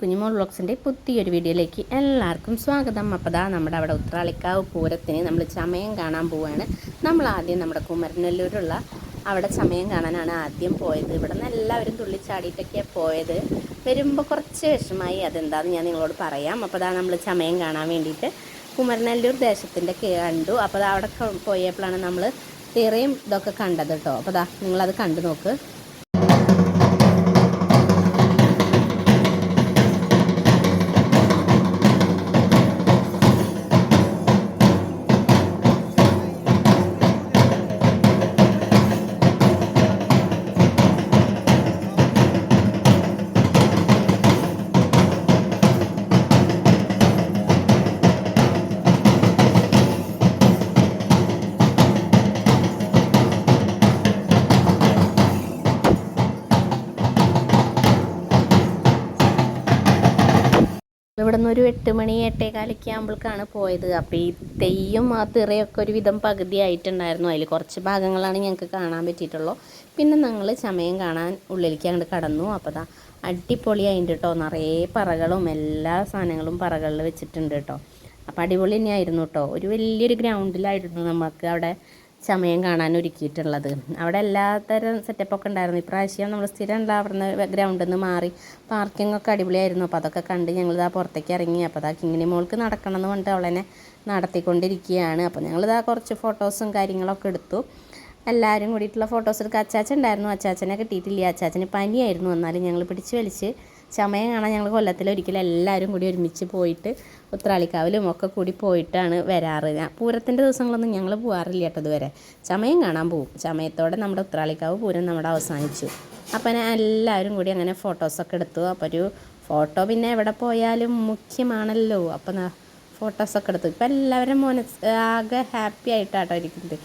കുഞ്ഞുമോൾ ബ്ലോഗ്സിന്റെ പുതിയൊരു വീഡിയോയിലേക്ക് എല്ലാവർക്കും സ്വാഗതം. അപ്പോൾ ദാ നമ്മുടെ അവിടെ ഉത്രാളിക്കാവ് പൂരത്തിന് നമ്മൾ ചമയം കാണാൻ പോവുകയാണ്. നമ്മൾ ആദ്യം നമ്മുടെ കുമരനെല്ലൂരുള്ള അവിടെ ചമയം കാണാനാണ് ആദ്യം പോയത്. ഇവിടെ നിന്ന് എല്ലാവരും തുള്ളിച്ചാടിയിട്ടൊക്കെയാണ് പോയത്. വരുമ്പോൾ കുറച്ച് വിഷമായി അതെന്താണെന്ന് ഞാൻ നിങ്ങളോട് പറയാം. അപ്പോൾ ദാ നമ്മൾ ചമയം കാണാൻ വേണ്ടിയിട്ട് കുമരനെല്ലൂർ ദേശത്തിന്റെ കണ്ടു. അപ്പോൾ അവിടെ പോയപ്പോഴാണ് നമ്മൾ തിറയും ഇതൊക്കെ കണ്ടത് കേട്ടോ. അപ്പോൾ ദാ നിങ്ങളത് കണ്ടു നോക്ക്. ഇവിടെ നിന്ന് ഒരു എട്ട് മണി എട്ടേകാലൊക്കെ ആകുമ്പോഴേക്കാണ് പോയത്. അപ്പോൾ ഈ തെയ്യം ആ തിറയൊക്കെ ഒരു വിധം പകുതി ആയിട്ടുണ്ടായിരുന്നു. അതിൽ കുറച്ച് ഭാഗങ്ങളാണ് ഞങ്ങൾക്ക് കാണാൻ പറ്റിയിട്ടുള്ളൂ. പിന്നെ ഞങ്ങൾ ചമയം കാണാൻ ഉള്ളിലേക്ക് അങ്ങോട്ട് കടന്നു. അപ്പോൾ ദാ അടിപൊളിയായിട്ടുണ്ട് കേട്ടോ നിറയെ പറകളും എല്ലാ സാധനങ്ങളും പറകളിൽ വെച്ചിട്ടുണ്ട് കേട്ടോ അപ്പോൾ അടിപൊളി തന്നെയായിരുന്നു കേട്ടോ ഒരു വലിയൊരു ഗ്രൗണ്ടിലായിരുന്നു നമുക്ക് അവിടെ ചമയം കാണാൻ ഒരുക്കിയിട്ടുള്ളത്. അവിടെ എല്ലാത്തരം സെറ്റപ്പൊക്കെ ഉണ്ടായിരുന്നു. ഇപ്രാവശ്യം നമ്മൾ സ്ഥിരം ഉണ്ടാവുന്ന ഗ്രൗണ്ടിൽ നിന്ന് മാറി പാർക്കിംഗ് ഒക്കെ അടിപൊളിയായിരുന്നു. അപ്പോൾ അതൊക്കെ കണ്ട് ഇതാ പുറത്തേക്ക് ഇറങ്ങി. അപ്പോൾ അതാ കിങ്ങിനി മോൾക്ക് നടക്കണം എന്ന് പറഞ്ഞിട്ട് അവളെന്നെ നടത്തിക്കൊണ്ടിരിക്കുകയാണ്. അപ്പോൾ ഞങ്ങളിതാ കുറച്ച് ഫോട്ടോസും കാര്യങ്ങളൊക്കെ എടുത്തു. എല്ലാവരും കൂടിയിട്ടുള്ള ഫോട്ടോസ് എടുക്കുക അച്ചാച്ചൻ ഉണ്ടായിരുന്നു. അച്ചാച്ചനെ കിട്ടിയിട്ടില്ല. അച്ചാച്ചന് പനിയായിരുന്നു. എന്നാലും ഞങ്ങൾ പിടിച്ച് വലിച്ച് ചമയം കാണാൻ ഞങ്ങൾ കൊല്ലത്തിൽ ഒരിക്കലും എല്ലാവരും കൂടി ഒരുമിച്ച് പോയിട്ട് ഉത്രാളിക്കാവിലും ഒക്കെ കൂടി പോയിട്ടാണ് വരാറ്. പൂരത്തിന്റെ ദിവസങ്ങളൊന്നും ഞങ്ങൾ പോകാറില്ല കേട്ടോ ഇതുവരെ. ചമയം കാണാൻ പോകും ചമയത്തോടെ നമ്മുടെ ഉത്രാളിക്കാവ് പൂരം നമ്മുടെ അവസാനിച്ചു. അപ്പം എല്ലാവരും കൂടി അങ്ങനെ ഫോട്ടോസൊക്കെ എടുത്തു. അപ്പോൾ ഒരു ഫോട്ടോ പിന്നെ എവിടെ പോയാലും മുഖ്യമാണല്ലോ. അപ്പം ഫോട്ടോസൊക്കെ എടുത്തു. ഇപ്പം എല്ലാവരും മനസ് ആകെ ഹാപ്പി ആയിട്ടാട്ടോ ഇരിക്കുന്നത്.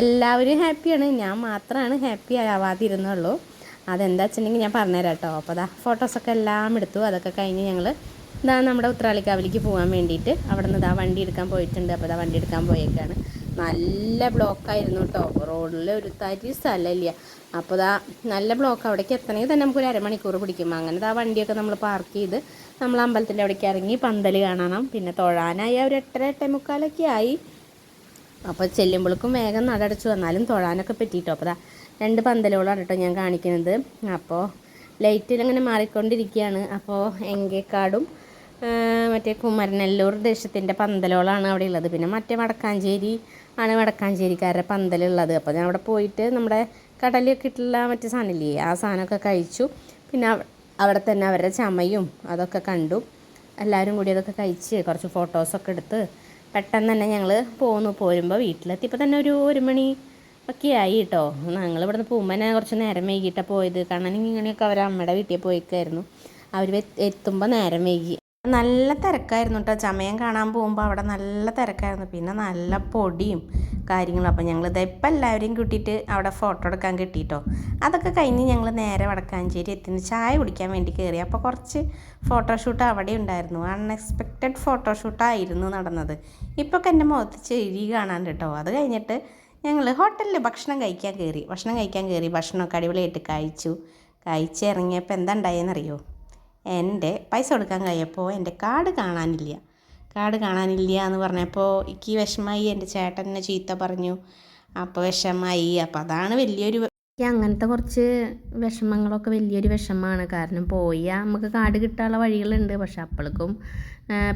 എല്ലാവരും ഹാപ്പിയാണ് ഞാൻ മാത്രമാണ് ഹാപ്പി ആവാതിരുന്നുള്ളൂ. അതെന്താ വെച്ചിട്ടുണ്ടെങ്കിൽ ഞാൻ പറഞ്ഞുതരാം കേട്ടോ അപ്പോൾ അതാ ഫോട്ടോസൊക്കെ എല്ലാം എടുത്തു. അതൊക്കെ കഴിഞ്ഞ് ഞങ്ങൾ ഇതാ നമ്മുടെ ഉത്രാളിക്കാവിലേക്ക് പോകാൻ വേണ്ടിയിട്ട് അവിടെ നിന്ന് ഇതാ വണ്ടി എടുക്കാൻ പോയിട്ടുണ്ട്. അപ്പോൾ ഇതാ വണ്ടി എടുക്കാൻ പോയേക്കാണ്. നല്ല ബ്ലോക്കായിരുന്നു കേട്ടോ. റോഡിൽ ഒരു തരി സ്ഥലമില്ല. അപ്പോൾ ഇതാ നല്ല ബ്ലോക്ക് അവിടേക്ക് എത്തണമെങ്കിൽ തന്നെ നമുക്കൊരു അരമണിക്കൂർ പിടിക്കും. അങ്ങനെ ആ വണ്ടിയൊക്കെ നമ്മൾ പാർക്ക് ചെയ്ത് നമ്മൾ അമ്പലത്തിന്റെ അവിടേക്ക് ഇറങ്ങി പന്തൽ കാണണം. പിന്നെ തൊഴാനായി ഒരു എട്ടര എട്ടേ മുക്കാലൊക്കെ ആയി. അപ്പോൾ ചെല്ലുമ്പോഴേക്കും വേഗം നടടച്ചു വന്നാലും തൊഴാനൊക്കെ പറ്റിയിട്ടോ. അപ്പോൾ രണ്ട് പന്തലുകളാണ് കേട്ടോ ഞാൻ കാണിക്കുന്നത്. അപ്പോൾ ലൈറ്റിൽ അങ്ങനെ മാറിക്കൊണ്ടിരിക്കുകയാണ്. അപ്പോൾ എങ്കേക്കാടും മറ്റേ കുമരനെല്ലൂർ ദേശത്തിന്റെ പന്തലുകളാണ് അവിടെ ഉള്ളത്. പിന്നെ മറ്റേ വടക്കാഞ്ചേരി ആണ് വടക്കാഞ്ചേരിക്കാരുടെ പന്തലുള്ളത് അപ്പോൾ ഞാൻ അവിടെ പോയിട്ട് നമ്മുടെ കടലൊക്കെ ഇട്ടുള്ള മറ്റേ സാധനമില്ലേ ആ സാധനമൊക്കെ കഴിച്ചു. പിന്നെ അവിടെ തന്നെ അവരുടെ ചമയും അതൊക്കെ കണ്ടു. എല്ലാവരും കൂടി അതൊക്കെ കഴിച്ച് കുറച്ച് ഫോട്ടോസൊക്കെ എടുത്ത് പെട്ടെന്ന് തന്നെ ഞങ്ങൾ പോന്നു. പോരുമ്പോൾ വീട്ടിലെത്തിയപ്പോൾ തന്നെ ഒരു ഒരു മണി ഒക്കെ ആയി കേട്ടോ ഞങ്ങൾ ഇവിടുന്ന് പോകുമ്പോൾ കുറച്ച് നേരം വൈകിട്ടാണ് പോയത്. കാരണം ഇങ്ങനെയൊക്കെ അവർ അമ്മയുടെ വീട്ടിൽ പോയിക്കായിരുന്നു. അവർ എത്തുമ്പോൾ നേരം വൈകി. നല്ല തിരക്കായിരുന്നു കേട്ടോ ചമയം കാണാൻ പോകുമ്പോൾ അവിടെ നല്ല തിരക്കായിരുന്നു. പിന്നെ നല്ല പൊടിയും കാര്യങ്ങളും. അപ്പം ഞങ്ങൾ ഇപ്പം എല്ലാവരെയും കൂട്ടിയിട്ട് അവിടെ ഫോട്ടോ എടുക്കാൻ കിട്ടിയിട്ടോ അതൊക്കെ കഴിഞ്ഞ് ഞങ്ങൾ നേരെ വടക്കാഞ്ചേരി എത്തി. ചായ കുടിക്കാൻ വേണ്ടി കയറി അപ്പോൾ കുറച്ച് ഫോട്ടോഷൂട്ട് അവിടെ ഉണ്ടായിരുന്നു. അൺഎക്സ്പെക്റ്റഡ് ഫോട്ടോഷൂട്ടായിരുന്നു നടന്നത്. ഇപ്പോൾ ഒക്കെ എന്റെ മുഖത്ത് ചെരി കാണാൻ കേട്ടോ അത് കഴിഞ്ഞിട്ട് ഞങ്ങൾ ഹോട്ടലിൽ ഭക്ഷണം കഴിക്കാൻ കയറി ഭക്ഷണം കഴിക്കാൻ കയറി ഭക്ഷണമൊക്കെ അടിപൊളിയായിട്ട് കഴിച്ചു. കഴിച്ച് ഇറങ്ങിയപ്പോൾ എന്താ ഉണ്ടായെന്നറിയോ എന്റെ പൈസ കൊടുക്കാൻ കഴിയപ്പോൾ എന്റെ കാർഡ് കാണാനില്ല. കാർഡ് കാണാനില്ല എന്ന് പറഞ്ഞപ്പോൾ എനിക്ക് വിഷമായി. എന്റെ ചേട്ടൻ ചീത്ത പറഞ്ഞു. അപ്പോൾ വിഷമായി. അപ്പോൾ അതാണ് വലിയൊരു എനിക്ക് അങ്ങനത്തെ കുറച്ച് വിഷമങ്ങളൊക്കെ വലിയൊരു വിഷമമാണ്. കാരണം പോയാൽ നമുക്ക് കാട് കിട്ടാനുള്ള വഴികളുണ്ട്. പക്ഷെ അപ്പോഴേക്കും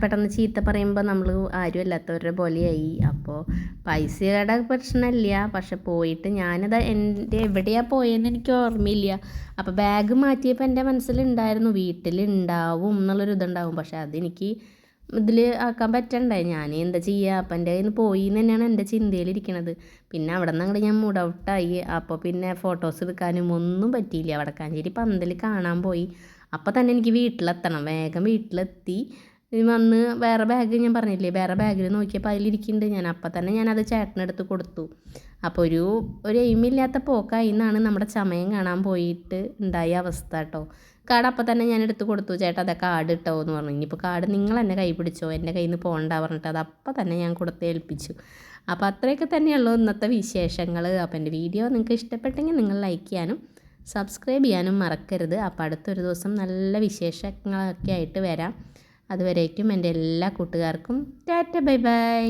പെട്ടെന്ന് ചീത്ത പറയുമ്പോൾ നമ്മൾ ആരും അല്ലാത്തവരുടെ പോലെയായി. അപ്പോൾ പൈസയുടെ പ്രശ്നമില്ല പക്ഷെ പോയിട്ട് ഞാനത് എന്റെ എവിടെയാണ് പോയതെന്ന് എനിക്ക് ഓർമ്മയില്ല. അപ്പോൾ ബാഗ് മാറ്റിയപ്പോൾ എന്റെ മനസ്സിലുണ്ടായിരുന്നു വീട്ടിലുണ്ടാവും എന്നുള്ളൊരു ഇതുണ്ടാവും പക്ഷെ അതെനിക്ക് ഇതിൽ ആക്കാൻ പറ്റണ്ടേ? ഞാൻ എന്താ ചെയ്യുക അപ്പം എന്റെ കയ്യിൽ നിന്ന് പോയി എന്ന് തന്നെയാണ് എന്റെ ചിന്തയിലിരിക്കണത് പിന്നെ അവിടെ നിന്ന് അങ്ങോട്ട് ഞാൻ മൂഡ് ഔട്ടായി അപ്പോൾ പിന്നെ ഫോട്ടോസ് എടുക്കാനും ഒന്നും പറ്റിയില്ല. വടക്കാഞ്ചേരി പന്തൽ കാണാൻ പോയി. അപ്പോൾ തന്നെ എനിക്ക് വീട്ടിലെത്തണം. വേഗം വീട്ടിലെത്തി. വന്ന് വേറെ ബാഗ് ഞാൻ പറഞ്ഞില്ലേ വേറെ ബാഗിൽ നോക്കിയപ്പോൾ അതിലിരിക്കുന്നുണ്ട് ഞാൻ. അപ്പം തന്നെ ഞാനത് ചേട്ടനെടുത്ത് കൊടുത്തു. അപ്പോൾ ഒരു ഒരു എയിമില്ലാത്ത പോക്കായി എന്നാണ് നമ്മുടെ ചമയം കാണാൻ പോയിട്ട് ഉണ്ടായ അവസ്ഥ കേട്ടോ കാർഡ് അപ്പം തന്നെ ഞാൻ എടുത്ത് കൊടുത്തു. ചേട്ടാ അതെ കാർഡ് ഇട്ടോ എന്ന് പറഞ്ഞു. ഇനിയിപ്പോൾ കാർഡ് നിങ്ങൾ എന്നെ കൈ പിടിച്ചോ എന്റെ കയ്യിൽ നിന്ന് പോകണ്ട പറഞ്ഞിട്ട് അത് അപ്പം തന്നെ ഞാൻ കൊടുത്ത് ഏൽപ്പിച്ചു. അപ്പോൾ അത്രയൊക്കെ തന്നെയുള്ളൂ ഇന്നത്തെ വിശേഷങ്ങൾ അപ്പോൾ എന്റെ വീഡിയോ നിങ്ങൾക്ക് ഇഷ്ടപ്പെട്ടെങ്കിൽ നിങ്ങൾ ലൈക്ക് ചെയ്യാനും സബ്സ്ക്രൈബ് ചെയ്യാനും മറക്കരുത്. അപ്പോൾ അടുത്തൊരു ദിവസം നല്ല വിശേഷങ്ങളൊക്കെ ആയിട്ട് വരാം. അതുവരേക്കും എന്റെ എല്ലാ കൂട്ടുകാർക്കും ടാറ്റ ബൈ ബൈ.